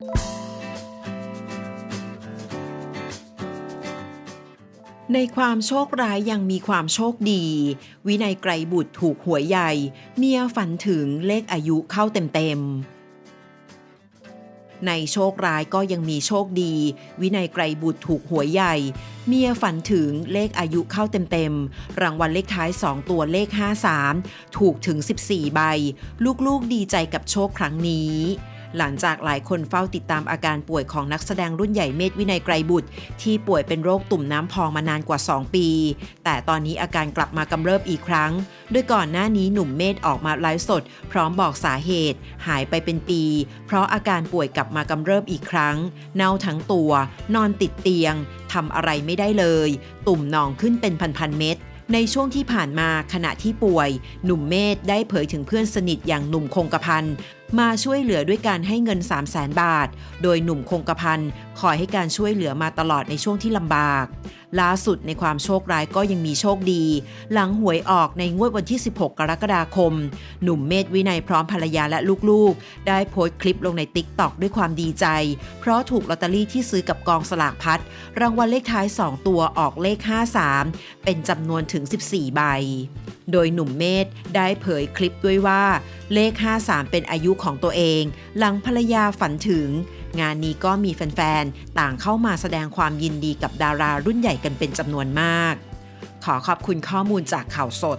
ในความโชคร้ายยังมีความโชคดี วินัยไกรบุตรถูกหวยใหญ่ เมียฝันถึงเลขอายุเข้าเต็มๆ ในโชคร้ายก็ยังมีโชคดี วินัยไกรบุตรถูกหวยใหญ่ เมียฝันถึงเลขอายุเข้าเต็มๆ รางวัลเลขท้าย 2 ตัวเลข 53 ถูกถึง 14 ใบ ลูกๆดีใจกับโชคครั้งนี้ หลังจากหลายคนเฝ้าติดตามอาการป่วยของนักแสดงรุ่นใหญ่เมธวินัยไกรบุตร ที่ป่วยเป็นโรคตุ่มน้ำพองมานานกว่า 2 ปี แต่ตอนนี้อาการกลับมากำเริบอีกครั้ง โดยก่อนหน้านี้หนุ่มเมธออกมาไลฟ์สด พร้อมบอกสาเหตุ หายไปเป็นปี เพราะอาการป่วยกลับมากำเริบอีกครั้ง เน่าทั้งตัว นอนติดเตียงทำอะไรไม่ได้เลย ตุ่มหนองขึ้นเป็นพันๆเม็ดในช่วงที่ผ่านมาขณะที่ป่วย หนุ่มเมธได้เผยถึงเพื่อนสนิทอย่างหนุ่มคงกระพัน มาช่วยเหลือด้วยการให้เงิน 3 0 0แสนบาท โดยหนุ่มคงกระพันคอยให้การช่วยเหลือมาตลอดในช่วงที่ลำบาก ล่าสุดในความโชคร้ายก็ยังมีโชคดี หลังหวยออกในงวดวันที่ 16 กรกฎาคม หนุ่มเมธวินัยพร้อมภรรยาและลูกๆ ได้โพสต์คลิปลงในติ๊กต็อกด้วยความดีใจ เพราะถูกลอตเตอรี่ที่ซื้อกับกองสลากพัดรางวัลเลขท้าย 2 ตัวออกเลข 53 เป็นจำนวนถึง 14 ใบ โดยหนุ่มเมธได้เผยคลิปด้วยว่า เลข 53 เป็นอายุของตัวเอง หลังภรรยาฝันถึง งานนี้ก็มีแฟนๆ ต่างเข้ามาแสดงความยินดีกับดารารุ่นใหญ่กันเป็นจำนวนมาก ขอขอบคุณข้อมูลจากข่าวสด